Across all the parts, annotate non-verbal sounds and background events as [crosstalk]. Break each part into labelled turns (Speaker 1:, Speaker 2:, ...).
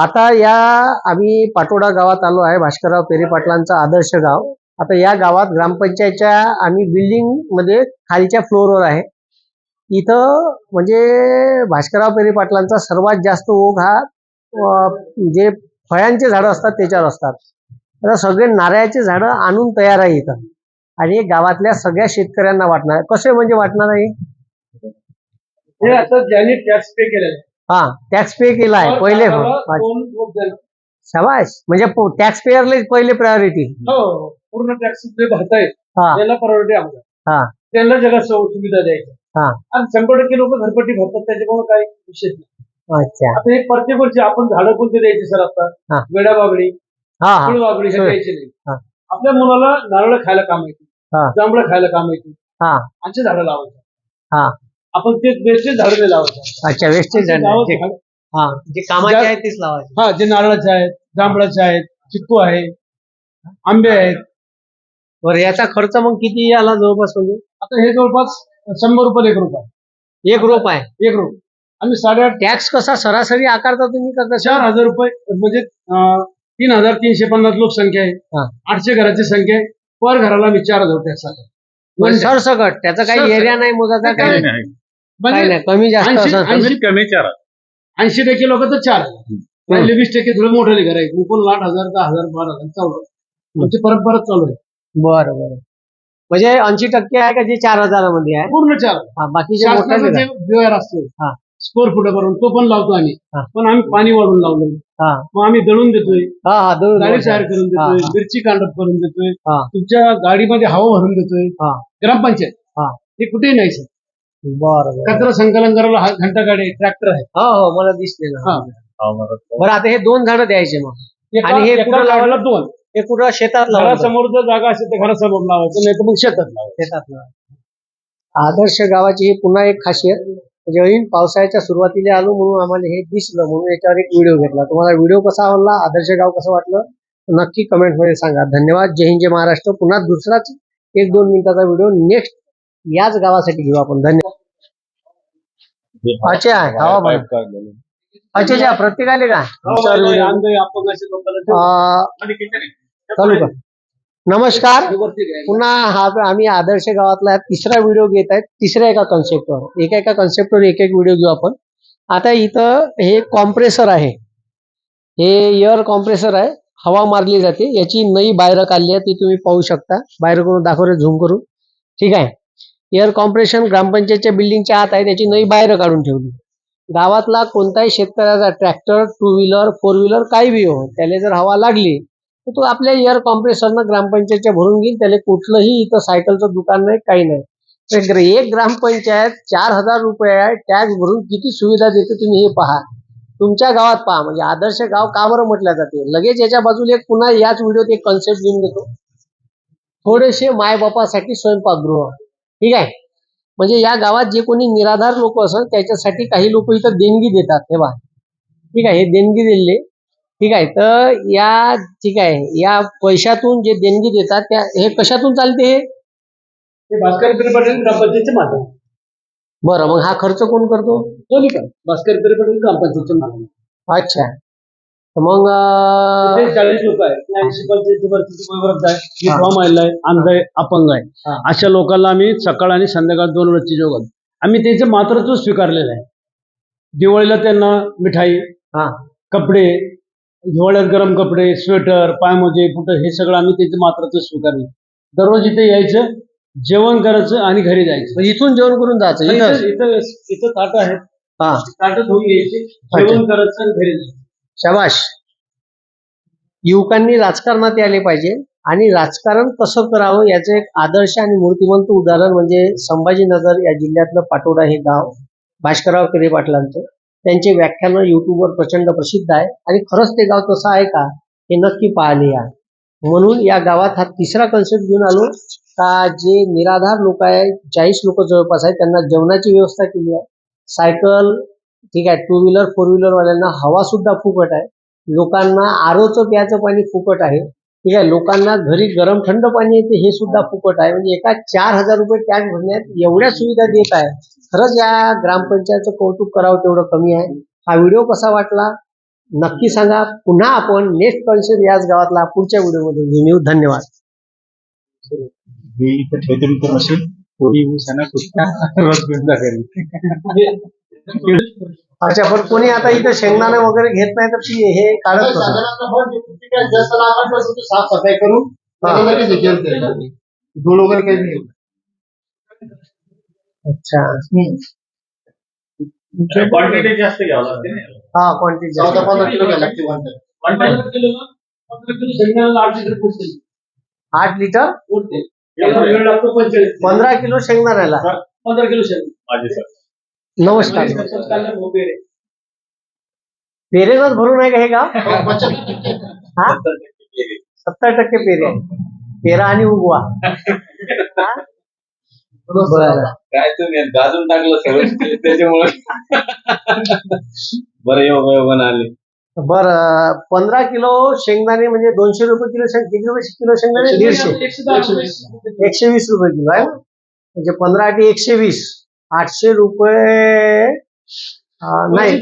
Speaker 1: आता या आम्ही पाटोडा गावात आलो आहे भास्करराव पेरे पाटलांचं आदर्श गाव. आता या गावात ग्रामपंचायतच्या आम्ही बिल्डिंगमध्ये खालच्या फ्लोअरवर आहे. इथं म्हणजे भास्करराव पेरे पाटलांचा सर्वात जास्त ओघ हा जे फळांचे झाडं असतात त्याच्यावर असतात. आता सगळे नारळाचे झाडं आणून तयार आहे इथं. आणि गावातल्या सगळ्या शेतकऱ्यांना वाटणार. कसे म्हणजे वाटणार आहे.
Speaker 2: हे टॅक्स पे
Speaker 1: हा केला आहे पहिले
Speaker 2: लोक देणार.
Speaker 1: शाबाश म्हणजे टॅक्स पेअरला पहिले प्रायोरिटी
Speaker 2: हो पूर्ण टॅक्स जे भरतायत
Speaker 1: हा
Speaker 2: त्याला
Speaker 1: हा.
Speaker 2: आम्हाला त्यांना जगा सुविधा द्यायच्या
Speaker 1: हा.
Speaker 2: आणि शंभर टक्के लोक घरपट्टी भरतात त्याच्यामुळे काही विशेष नाही
Speaker 1: अच्छा
Speaker 2: आता हे प्रत्येक वर्षी आपण झाडं कोणते द्यायचे सर
Speaker 1: हा.
Speaker 2: आता वेडा बागडी
Speaker 1: हा हा
Speaker 2: हे. द्यायचे
Speaker 1: हा.
Speaker 2: नाही आपल्या मुलाला नारळ खायला काम
Speaker 1: हा.
Speaker 2: येते जांभळं खायला काम येते
Speaker 1: हा.
Speaker 2: असे झाडं लावायचे
Speaker 1: हा.
Speaker 2: आपण ते बेस्टेज झाडं लावायचे.
Speaker 1: अच्छा वेस्टेज
Speaker 2: झाडं-
Speaker 1: हा जे कामाचे
Speaker 2: ज्या-
Speaker 1: आहेत तेच लावायचे.
Speaker 2: हा जे नारळाचे आहेत जांभळाचे आहेत चिक्कू आहे आंबे आहेत.
Speaker 1: बरं याचा खर्च मग किती आला जवळपास म्हणजे?
Speaker 2: आता हे जवळपास शंभर रुपये एक रुपये.
Speaker 1: एक रोप आहे
Speaker 2: एक रुप आम्ही साडेआठ
Speaker 1: टॅक्स कसा सरासरी आकारता तुम्ही का
Speaker 2: चार हजार रुपये म्हणजे अं, तीन हजार तीनशे पन्नास लोकसंख्या
Speaker 1: हा.
Speaker 2: आहे आठशे घराची संख्या आहे. पर घराला मी चार हजार टॅक्स आला
Speaker 1: म्हणजे सरसकट त्याचा काही
Speaker 2: सरसकट.
Speaker 1: एरिया नाही मोजाचा काही
Speaker 2: नाही, म्हणजे
Speaker 1: नाही कमी जास्त
Speaker 2: ऐंशी-
Speaker 1: असं
Speaker 2: ऐंशी-
Speaker 3: कमीत कमी चार
Speaker 2: ऐंशी टक्के लोक तर चार राहिले वीस टक्के थोडे मोठे घर आहे कोण आठ हजार दहा हजार बारा हजार चालू आहे. आमची परत परत चालू आहे.
Speaker 1: बरं बरं. म्हणजे ऐंशी टक्के आहे का जे चार हजारामध्ये आहे?
Speaker 2: पूर्ण चार.
Speaker 1: हा, बाकीचे
Speaker 2: शासनाचा
Speaker 1: मोठे
Speaker 2: जे व्यवहार असतो.
Speaker 1: हा.
Speaker 2: स्कोअर फुटावरून तो पण लावतो आम्ही.
Speaker 1: हा.
Speaker 2: पण आम्ही पाणी वाढून लावलं
Speaker 1: हा.
Speaker 2: मग आम्ही दळून देतोय.
Speaker 1: हा हा दोन
Speaker 2: गाडी तयार करून
Speaker 1: हा,
Speaker 2: देतोय.
Speaker 1: हा.
Speaker 2: मिरची कांडप करून देतोय.
Speaker 1: हा.
Speaker 2: तुमच्या गाडीमध्ये हवा भरून देतोय.
Speaker 1: हा.
Speaker 2: ग्रामपंचायत.
Speaker 1: हा.
Speaker 2: हे कुठेही नाही सर.
Speaker 1: बरं
Speaker 2: कचरा संकलन करायला हा घंटा गाडी ट्रॅक्टर आहे.
Speaker 1: हो हो मला दिसले ना.
Speaker 2: हा.
Speaker 1: बरं आता हे दोन झाडं द्यायचे मग.
Speaker 2: एका-
Speaker 1: आणि हे
Speaker 2: एका
Speaker 1: कुठं
Speaker 2: लावायला दोन.
Speaker 1: हे कुठं? शेतात लावायचं
Speaker 2: घरासमोर जर जागा असेल तर घरासमोर लावायचं नाही तर मग शेतात लावायचं.
Speaker 1: शेतात लावायचं. आदर्श गावाची ही पुन्हा एक खासियत म्हणजे ऐन पावसाळ्याच्या सुरुवातीला आलो म्हणून आम्हाला हे दिसलं म्हणून याच्यावर एक व्हिडिओ घेतला. तुम्हाला व्हिडिओ कसा आवडला आदर्श गाव कसं वाटलं नक्की कमेंटमध्ये सांगा. धन्यवाद. जय हिंद जय महाराष्ट्र. पुन्हा दुसराच एक दोन मिनिटाचा व्हिडिओ. नेक्स्ट याच गावासाठी घेऊ आपण. धन्यवाद अच्छा हवा बरं. अच्छा अच्छा प्रत्येकाले का?
Speaker 2: आणि kitchen आहे.
Speaker 1: चालू कर. नमस्कार. पुन्हा हा आम्ही आदर्श गावातला तिसरा व्हिडिओ घेत आहेत. तिसऱ्या एका कन्सेप्टवर एका एका कन्सेप्टवर एक एक व्हिडिओ घेऊ आपण. आता इथं हे कॉम्प्रेसर आहे. हे एअर कॉम्प्रेसर आहे. हवा मारली जाते. याची नई बाहेर काढली आहे. ती तुम्ही पाहू शकता. बाहेर करून दाखवले झूम करून. ठीक आहे. एअर कॉम्प्रेशन ग्रामपंचायतच्या बिल्डिंगच्या आत आहे त्याची नई बाहेर काढून ठेवली. गावातला कोणताही शेतकऱ्याचा tractor two wheeler four wheeler काही बी हो त्याला जर हवा लागली तर तो आपल्या एअर कॉम्प्रेसरनं ग्रामपंचायतच्या भरून घेईल त्याला कुठलंही इथं सायकलचं दुकान नाही काही नाही. तर एक ग्रामपंचायत चार हजार रुपये टॅक्स भरून किती सुविधा देते तुम्ही हे पहा. तुमच्या गावात पहा म्हणजे आदर्श गाव का बरं म्हटलं जाते? लगेच याच्या बाजूला एक पुन्हा याच व्हिडिओत एक कन्सेप्ट घेऊन देतो. थोडेसे मायबापासाठी स्वयंपाकगृह. ठीक आहे? म्हणजे या गावात जे कोणी निराधार लोक असतात त्याच्यासाठी काही लोक इथं देणगी देतात. हे पहा. ठीक आहे? हे देणगी दिले ठीक आहे? तर या ठीक आहे. या पैशातून जे देणगी देतात त्या हे कशातून चालते हे?
Speaker 2: हे भास्कर पिरे पाटील ग्रामपंचायतचे माध्यम
Speaker 1: बरं मग हा खर्च कोण करतो?
Speaker 2: दोन्ही पण भास्कर पिरे पाटील ग्रामपंचायतचे माध्यम
Speaker 1: अच्छा. तर मग
Speaker 2: चाळीस लोक आहेत ऐंशी वयोवृद्ध आहे. अंध आहे अपंग. आहे. अशा लोकांना आम्ही सकाळ आणि संध्याकाळ दोन वेळची जेवण आम्ही त्याचं मातृत्व स्वीकारलेलं आहे. दिवाळीला त्यांना मिठाई
Speaker 1: हा.
Speaker 2: कपडे हिवाळ्यात गरम कपडे स्वेटर पायमोजे बुटं हे सगळं आम्ही त्याचं मातृत्व स्वीकारले दररोज इथे यायचं जेवण करायचं आणि घरी जायचं.
Speaker 1: इथून जेवण करून जायचं इथं?
Speaker 2: इथं ताटं आहेत.
Speaker 1: हा.
Speaker 2: ताटं धुवून घ्यायची जेवण करायचं आणि घरी जायचं.
Speaker 1: शबाश. युवकांनी राजकारणात यायला पाहिजे आणि राजकारण कसं करावं याचं एक आदर्श आणि मूर्तिमंत उदाहरण म्हणजे संभाजीनगर या जिल्ह्यातलं पाटोडा हे गाव भास्करराव केरे पाटलांचं. त्यांचे व्याख्यानं युट्यूबवर प्रचंड प्रसिद्ध आहे आणि खरंच ते गाव तसं आहे का हे नक्की पाहणे या. म्हणून या गावात हा तिसरा कन्सेप्ट घेऊन आलो का जे निराधार लोक आहे चाळीस लोक जवळपास आहेत त्यांना जेवणाची व्यवस्था केली आहे. सायकल ठीक आहे टू व्हीलर फोर व्हीलर वाल्यांना हवा सुद्धा फुकट आहे. लोकांना आरोचं प्यायचं पाणी फुकट आहे. ठीक आहे लोकांना घरी गरम थंड पाणी येते हे सुद्धा फुकट आहे. म्हणजे एका चार हजार रुपये टॅक्स भरण्यात एवढ्या सुविधा देत आहे. खरंच या ग्रामपंचायतचं कौतुक करावं तेवढं कमी आहे. हा व्हिडिओ कसा वाटला? नक्की सांगा. पुन्हा आपण नेक्स्ट कॉन्सेप्ट याच गावातला पुढच्या व्हिडिओमध्ये घेऊन येऊ. धन्यवाद. [laughs] अच्छा पण कोणी आता इथं शेंगदाणे वगैरे घेत नाही तर ती हे काढत कसं
Speaker 4: साफ सफाई करून
Speaker 1: हा.
Speaker 4: लगेच हे केलं ते. धूळ वगैरे काही नाही.
Speaker 1: अच्छा.
Speaker 3: क्वांटिटी जास्त घ्यावं लागते ना
Speaker 1: हा क्वांटिटी
Speaker 4: चौदा पंधरा किलो घ्यायला लागते one time.
Speaker 1: आठ लिटर
Speaker 2: वेळ लागतो पंचेचाळीस.
Speaker 1: पंधरा किलो शेंगदाण्याला.
Speaker 2: पंधरा किलो शेंग
Speaker 3: माझे सर
Speaker 1: नमस्कार. पेरेनच भरून आहे का हे गाव?
Speaker 4: हो.
Speaker 1: हा? सत्तर टक्के पेरे पेरा आणि उगवा. [laughs] हा?
Speaker 3: काय तुम्ही गाजून टाकलं सगळं. त्याच्यामुळे. बरं योग योगन आले.
Speaker 1: बर पंधरा किलो शेंगदाणे म्हणजे दोनशे रुपये किलो शेंग किती रुपये किलो शेंगदाणे? दीडशे एकशे वीस रुपये किलो आहे ना? म्हणजे पंधरा ते एकशे वीस. आठशे रुपये नाही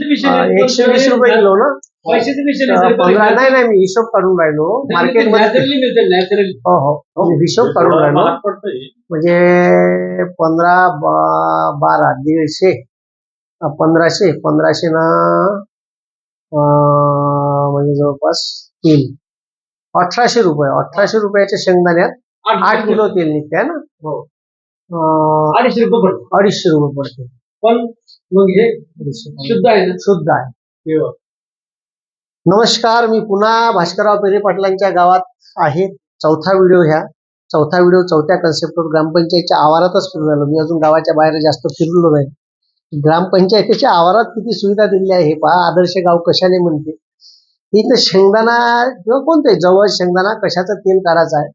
Speaker 1: एकशे वीस रुपये किलो ना?
Speaker 2: पैशाचे विषय
Speaker 1: अं, पंधरा नाही नाही मी हिशोब काढून राहिलो. मार्केटमध्ये
Speaker 2: नॅचरली
Speaker 1: हो हो हिशोब काढून राहिलो. म्हणजे पंधरा बारा दीडशे. अं, पंधराशे पंधराशे ना म्हणजे जवळपास तीन. अठराशे रुपये अठराशे रुपयाच्या शेंगदाण्यात आठ किलो तेल निघते ना?
Speaker 2: हो. अडीचशे रुपये पडतो
Speaker 1: अडीचशे रुपये पडते
Speaker 2: पण मग हे. शुद्ध आहे ना?
Speaker 1: शुद्ध आहे. नमस्कार मी पुन्हा भास्करराव पेरे पाटलांच्या गावात आहे. चौथा व्हिडिओ ह्या चौथा व्हिडिओ चौथ्या कन्सेप्टवर ग्रामपंचायतच्या आवारातच फिरून आलो. मी अजून गावाच्या बाहेर जास्त फिरलो नाही. ग्रामपंचायतीच्या आवारात किती सुविधा दिलेल्या आहे हे पहा. आदर्श गाव कशाने म्हणते? इथं शेंगदाणा किंवा कोणते जवळ शेंगदाणा कशाचं तेल काढायचं आहे?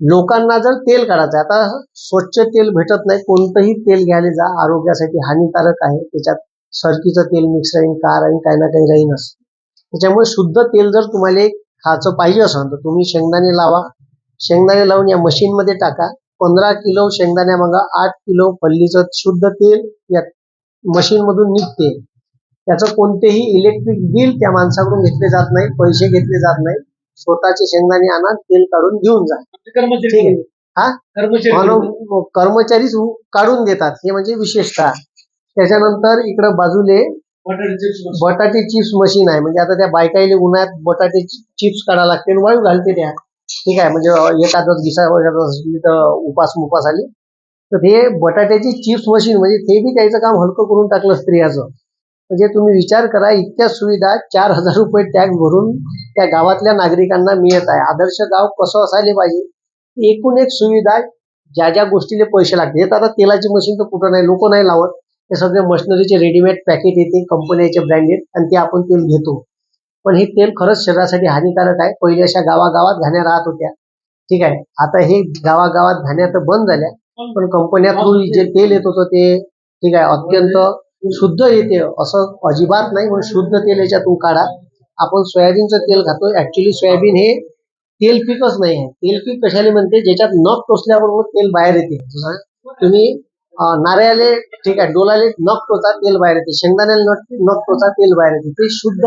Speaker 1: लोकांना जर तेल काढायचं आता स्वच्छ तेल भेटत नाही कोणतंही तेल घ्यायला जा आरोग्यासाठी हानिकारक आहे त्याच्यात सरकीचं तेल मिक्स राहीन कार राहीन काही ना काही राहीनच. त्याच्यामुळे शुद्ध तेल जर तुम्हाला खायचं पाहिजे असेल तर तुम्ही शेंगदाणे लावा. शेंगदाणे लावून या मशीनमध्ये टाका. पंधरा किलो शेंगदाण्या मागा आठ किलो फल्लीचं शुद्ध तेल या मशीनमधून निघते. त्याचं कोणतेही इलेक्ट्रिक बिल त्या माणसाकडून घेतले जात नाही पैसे घेतले जात नाही. स्वतःचे शेंगदाणे आणा तेल काढून घेऊन जा.
Speaker 2: कर्मचारी
Speaker 1: ठीक आहे. हा?
Speaker 2: कर्मचारी
Speaker 1: म्हणून कर्मचारीच काढून देतात हे म्हणजे विशेषतः. त्याच्यानंतर इकडं बाजूले
Speaker 2: बटाट्याचे.
Speaker 1: बटाटे चिप्स मशीन आहे. म्हणजे आता त्या बायकाईले उन्हाळ्यात बटाटे चिप्स काढा लागते आणि वाळू घालते त्या. ठीक आहे? म्हणजे एखादं दिसा वगैरे असली तर उपास मुपास आली. तर ते बटाट्याची चिप्स मशीन म्हणजे ते बी त्याचं काम हलकं करून टाकलं स्त्रियाचं. म्हणजे तुम्ही विचार करा इतक्या सुविधा चार हजार रुपये टॅक्स भरून त्या गावातल्या नागरिकांना मिळत आहे. आदर्श गाव कसं असायला पाहिजे? एकूण एक सुविधा ज्या ज्या गोष्टीले पैसे लागते आता तेलाची मशीन तर कुठं नाही लोक नाही लावत. ते सगळे मशिनरीचे रेडीमेड पॅकेट येते कंपन्याचे ब्रँडेड आणि ते आपण तेल घेतो. पण हे तेल खरंच शरीरासाठी हानिकारक आहे. पहिले अशा गावागावात घाण्या राहत होत्या. ठीक आहे. आता हे गावागावात घाण्या तर बंद झाल्या. पण कंपन्यातून जे तेल येत होतं ते ठीक आहे अत्यंत शुद्ध येते असं अजिबात नाही म्हणून शुद्ध तेल याच्यातून काढा. आपण सोयाबीनचं तेल खातो ऍक्च्युली सोयाबीन हे तेल पीकच नाही आहे. तेल पीक कशाला म्हणते ज्याच्यात नख टोचल्याबरोबर तेल बाहेर येते. तुम्ही नारळाले ठीक आहे डोलाले नख टोचा तेल बाहेर येते. शेंगदाण्याला नख नख टोचा तेल बाहेर येते. ते शुद्ध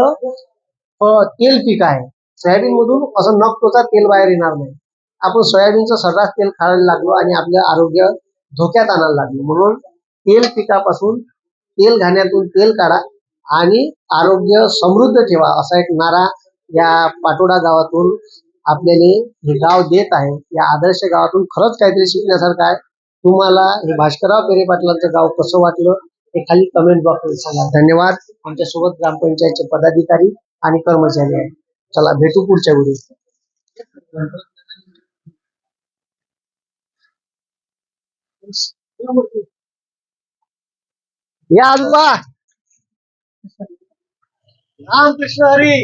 Speaker 1: तेल पीक आहे. सोयाबीन मधून असं नख टोचा तेल बाहेर येणार नाही. आपण सोयाबीनचं सर्रास तेल खायला लागलो आणि आपलं आरोग्य धोक्यात आणायला लागलो. म्हणून तेल पिकापासून तेल घाण्यातून तेल काढा आणि आरोग्य समृद्ध ठेवा असा एक नारा या पाटोडा गावातून आपल्याला हे गाव देत आहे. या आदर्श गावातून खरंच काहीतरी शिकण्यासारखं आहे. तुम्हाला हे भास्करराव पेरे पाटलांचं गाव कसं वाटलं हे खाली कमेंट बॉक्समध्ये सांगा. धन्यवाद. आमच्यासोबत ग्रामपंचायतचे पदाधिकारी आणि कर्मचारी आहेत. चला भेटू पुढच्या व्हिडिओ या आजोबा रामकृष्ण हरी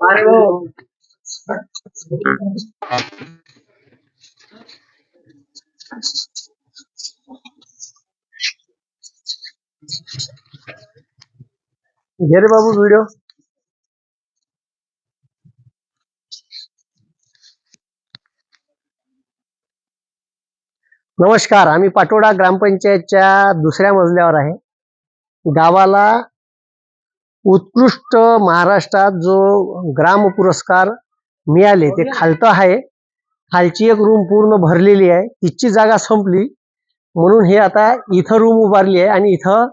Speaker 1: अरे हो घे रे बाबू व्हिडिओ नमस्कार आम्ही पाटोडा ग्रामपंचायतच्या दुसऱ्या मजल्यावर आहे. गावाला उत्कृष्ट महाराष्ट्रात जो ग्राम पुरस्कार मिळाले ते खालतं आहे. खालची एक रूम पूर्ण भरलेली आहे. तिची जागा संपली. म्हणून हे आता इथं रूम उभारली आहे आणि इथं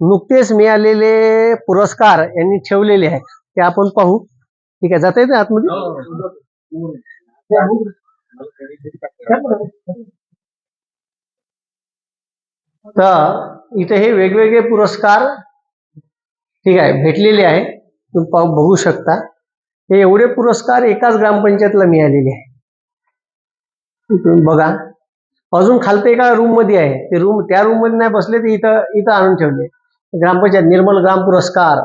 Speaker 1: नुकतेच मिळालेले पुरस्कार यांनी ठेवलेले आहेत. ते आपण पाहू. ठीक आहे जाता येते आतमध्ये? तर इथे हे वेगवेगळे पुरस्कार ठीक आहे भेटलेले आहे. तुम्ही पाहू बघू शकता. हे एवढे पुरस्कार एकाच ग्रामपंचायतला मिळालेले आहे. बघा. अजून खालते एका रूममध्ये आहे. ते रूम त्या रूममध्ये नाही बसले ते इथं इथं आणून ठेवले. ग्रामपंचायत निर्मल ग्राम पुरस्कार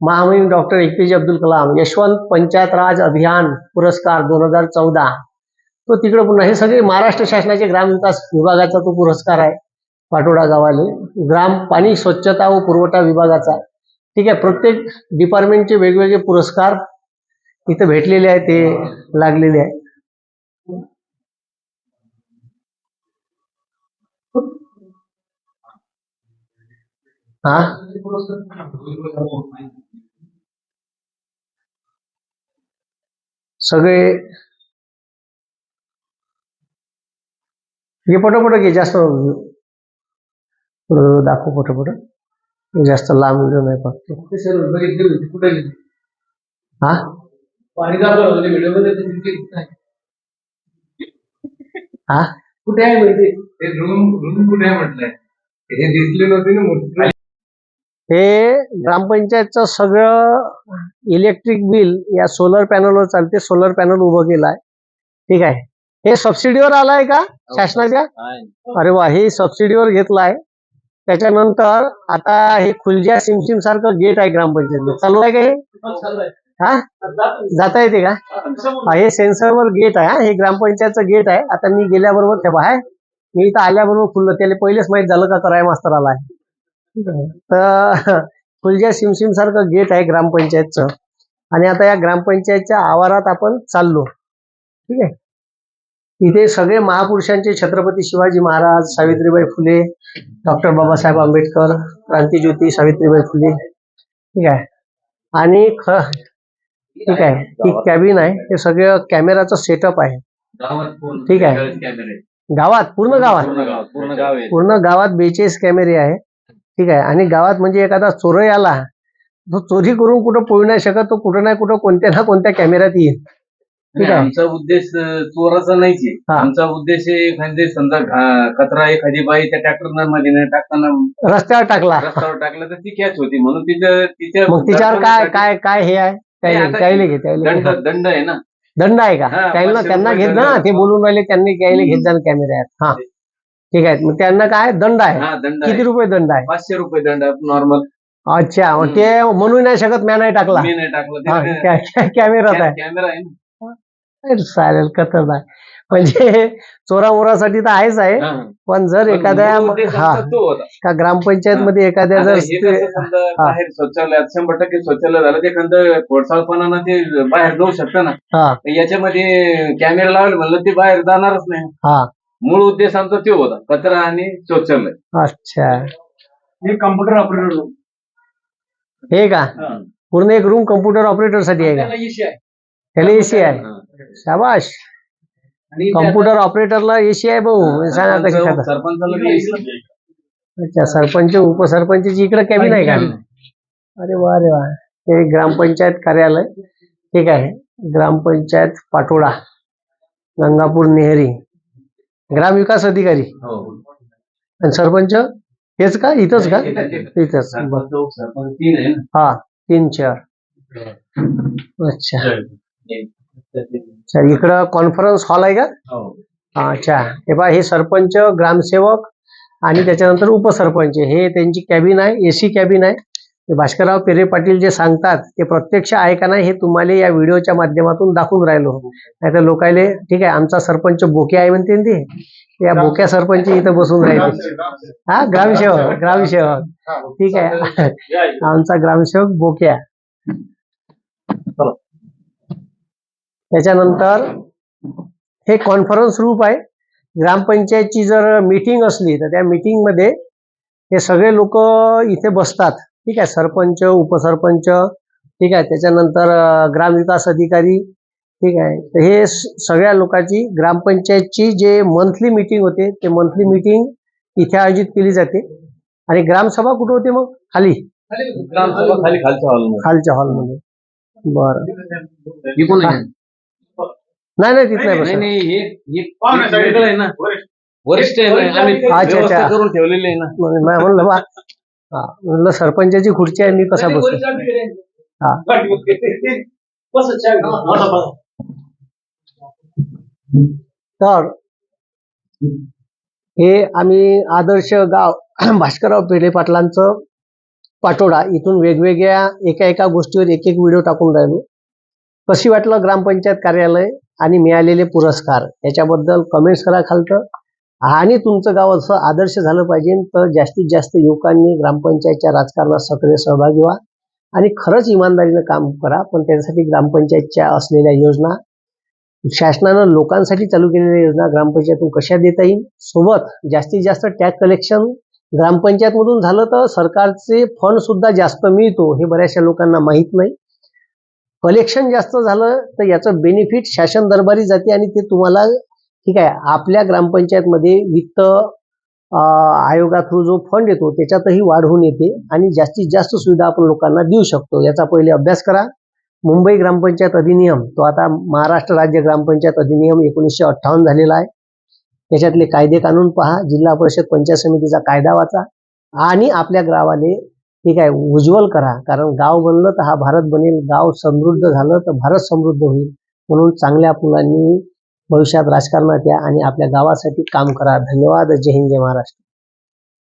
Speaker 1: महामहिम डॉक्टर ए पी जे अब्दुल कलाम यशवंत पंचायत राज अभियान पुरस्कार दोन हजार चौदा. तो तिकडे पुन्हा हे सगळे महाराष्ट्र शासनाचे ग्रामविकास विभागाचा तो पुरस्कार आहे. पाटोडा गावाले. ग्राम पाणी स्वच्छता व पुरवठा विभागाचा. ठीक आहे प्रत्येक डिपार्टमेंटचे वेगवेगळे पुरस्कार इथं भेटलेले आहे ते लागलेले आहे हा? सगळे हे पटोपट घे? जास्त पुढं दाखव पटोपट. जास्त लांब व्हिडिओ नाही फक्त.
Speaker 2: कुठे
Speaker 1: हा?
Speaker 2: पाणी दाखवलं व्हिडिओमध्ये ते तिथे आहे.
Speaker 1: हा?
Speaker 2: कुठे आहे म्हणजे? ते रूम रूम कुठे आहे म्हटलंय? हे दिसले नव्हते ना
Speaker 1: हे ग्रामपंचायतचं सगळं इलेक्ट्रिक बिल या सोलर पॅनलवर चालते. सोलर पॅनल उभं केलं आहे ठीक आहे. हे सबसिडीवर आलाय का? शासनाच्या? अरे वा हे सबसिडीवर घेतलं आहे त्याच्यानंतर आता हे खुलज्या सिमसिम सारखं गेट आहे ग्रामपंचायत चालू आहे का हे? हा? जाता येते का? हे सेन्सरवर गेट आहे हे. ग्रामपंचायतचं गेट आहे. आता मी गेल्याबरोबर ते आहे मी इथं आल्याबरोबर खुललं. त्याला पहिलेच माहीत झालं का कराय मास्तर आलाय तर [laughs] फुलज्या सिमसिम सारखं गेट आहे ग्रामपंचायतचं. आणि आता या ग्रामपंचायतच्या आवारात आपण चाललो. ठीक आहे? इथे सगळे महापुरुषांचे छत्रपती शिवाजी महाराज सावित्रीबाई फुले डॉक्टर बाबासाहेब आंबेडकर क्रांतीज्योती सावित्रीबाई फुले. ठीक आहे. आणि ख ठीक आहे. ही कॅबिन आहे. हे सगळं कॅमेराचं सेटअप आहे. ठीक आहे. गावात? पूर्ण गावात?
Speaker 5: पूर्ण
Speaker 1: गावात बेचाळीस कॅमेरे आहे. ठीक आहे. आणि गावात म्हणजे एखादा चोरही आला तो चोरी करून कुठं पळू नाही शकत तो कुठं नाही कुठं कोणत्या ना कोणत्या कॅमेऱ्यात येईल. ठीक आहे.
Speaker 5: आमचा उद्देश चोराचा नाहीच आहे.
Speaker 1: हा.
Speaker 5: आमचा उद्देश एखादे समजा घा- कचरा एखादी बाई त्या ट्रॅक्टरमध्ये न टाकताना
Speaker 1: रस्त्यावर टाकला.
Speaker 5: रस्त्यावर टाकलं तर ती कॅच होती. म्हणून तिचं तिच्या
Speaker 1: मग तिच्यावर काय काय काय हे आहे? त्याले
Speaker 5: आता
Speaker 1: त्याले घे त्याले
Speaker 5: दंड
Speaker 1: घे.
Speaker 5: दंड आहे ना.
Speaker 1: दंड आहे का?
Speaker 5: हा,
Speaker 1: त्यांना
Speaker 5: पाचशे
Speaker 1: त्यांना
Speaker 5: रुपये
Speaker 1: घेत ना
Speaker 5: दंड.
Speaker 1: ते बोलून राहिले त्यांनी घ्यायला घेत जा कॅमेरे आहेत हा. ठीक आहे. मग त्यांना काय? दंड आहे.
Speaker 5: हा दंड
Speaker 1: किती
Speaker 5: आहे.
Speaker 1: रुपये दंड आहे?
Speaker 5: पाचशे रुपये दंड नॉर्मल
Speaker 1: अच्छा मग ते म्हणू नाही शकत मी नाही टाकला.
Speaker 5: मी नाही टाकलं. ते-
Speaker 1: कॅ- कॅ- कॅमेरात आहे.
Speaker 5: कॅमेरा आहे ना.
Speaker 1: चालेल खतरनाक म्हणजे चोरा मोरासाठी तर आहेच आहे. पण जर एखाद्या हा.
Speaker 5: आमचा तो होता.
Speaker 1: का ग्रामपंचायत मध्ये एखाद्या जर
Speaker 5: शौचालयात शंभर टक्के शौचालय झालं ते एखादं खोडसाळपणानं ते बाहेर जाऊ शकतं ना.
Speaker 1: हा.
Speaker 5: याच्यामध्ये कॅमेरा लावले म्हणलं ते बाहेर जाणारच नाही.
Speaker 1: हा.
Speaker 5: मूळ उद्देश आमचा तो होता कचरा आणि शौचालय.
Speaker 1: अच्छा.
Speaker 2: हे कम्प्युटर ऑपरेटर
Speaker 1: हे का? पूर्ण एक रूम कम्प्युटर ऑपरेटरसाठी आहे का? त्याला एसी आहे शाबाश. कम्प्युटर ऑपरेटरला एसी आहे भाऊ सांगा कशी खाता. अच्छा सरपंच उपसरपंचची इकडे कॅबिन आहे का? अरे वा अरे वा. हे ग्रामपंचायत कार्यालय ठीक आहे. ग्रामपंचायत पाटोडा गंगापूर नेहरी ग्रामविकास अधिकारी.
Speaker 5: हो.
Speaker 1: आणि सरपंच हेच का? इथंच का? इथंच हा तीन चार अच्छा. अच्छा इकडं कॉन्फरन्स हॉल आहे का?
Speaker 5: हो.
Speaker 1: अच्छा हे पहा हे सरपंच ग्रामसेवक आणि त्याच्यानंतर उपसरपंच. हे त्यांची कॅबिन आहे एसी कॅबिन आहे. भास्करराव पेरे पाटील जे सांगतात ते प्रत्यक्ष आहे का नाही हे तुम्हाला या व्हिडिओच्या माध्यमातून दाखवून राहिलो. नाही तर लोकायले ठीक आहे आमचा सरपंच बोके आहे म्हणते ना ते. या बोक्या सरपंच इथं बसून राहिले. हा ग्रामसेवक ग्रामसेवक. ठीक आहे. आमचा ग्रामसेवक बोक्या त्याच्यानंतर हे कॉन्फरन्स रूम आहे. ग्रामपंचायतची जर मीटिंग असली तर त्या मीटिंगमध्ये हे सगळे लोक इथे बसतात. ठीक आहे सरपंच उपसरपंच ठीक आहे त्याच्यानंतर ग्रामविकास अधिकारी ठीक आहे. तर हे सगळ्या लोकांची ग्रामपंचायतची जे मंथली मीटिंग होते ते मंथली मीटिंग इथे आयोजित केली जाते. आणि ग्रामसभा कुठे होते मग? खाली.
Speaker 5: ग्रामसभा खाली खालच्या हॉलमध्ये
Speaker 1: खालच्या हॉलमध्ये बरं. नाही नाही तिथं नाही
Speaker 5: नाही
Speaker 1: बसत.
Speaker 5: नाही हे हे वेगळं आहे ना. वरिष्ठ आहे ना आम्ही
Speaker 1: अच्छा, अच्छा.
Speaker 5: व्यवस्था करून ठेवलेली आहे ना.
Speaker 1: मग मी म्हणलं बा हा, म्हणलं सरपंचाची खुर्ची आहे मी कसा बसतो हा. तर हे आम्ही आदर्श गाव भास्करराव पेढे पाटलांचं पाटोडा इथून वेगवेगळ्या एका एका गोष्टीवर एक एक व्हिडिओ टाकून राहिलो. कशी वाटलं ग्रामपंचायत कार्यालय आणि मिळालेले पुरस्कार? याच्याबद्दल कमेंट्स करा खालतं आणि तुमचं गाव असं आदर्श झालं पाहिजे तर जास्तीत जास्त युवकांनी ग्रामपंचायतच्या राजकारणात सक्रिय सहभागी व्हा. आणि खरंच इमानदारीनं काम करा पण त्यासाठी ग्रामपंचायतच्या असलेल्या योजना शासनानं लोकांसाठी चालू केलेल्या योजना ग्रामपंचायतून कशा देता येईल? सोबत जास्तीत जास्त टॅक्स कलेक्शन ग्रामपंचायतमधून झालं तर सरकारचे फंड सुद्धा जास्त मिळतो हे बऱ्याचशा लोकांना माहीत नाही. कलेक्शन जास्त झालं तर याचं बेनिफिट शासन दरबारी जाते आणि ते तुम्हाला ठीक आहे आपल्या ग्रामपंचायतमध्ये वित्त आयोगा थ्रू जो फंड येतो त्याच्यातही वाढ होऊन येते आणि जास्तीत जास्त सुविधा आपण लोकांना देऊ शकतो. याचा पहिले अभ्यास करा. मुंबई ग्रामपंचायत अधिनियम तो आता महाराष्ट्र राज्य ग्रामपंचायत अधिनियम एकोणीसशे अठ्ठावन्न झालेला आहे. त्याच्यातले कायदे कानून पहा जिल्हा परिषद पंचायत समितीचा कायदा वाचा आणि आपल्या ग्रावाने ठीक आहे उज्ज्वल करा. कारण गाव बनलं तर हा भारत बनेल गाव समृद्ध झालं तर भारत समृद्ध होईल. म्हणून चांगल्या मुलांनी भविष्यात राजकारणात या आणि आपल्या गावासाठी काम करा. धन्यवाद. जय हिंद जय महाराष्ट्र.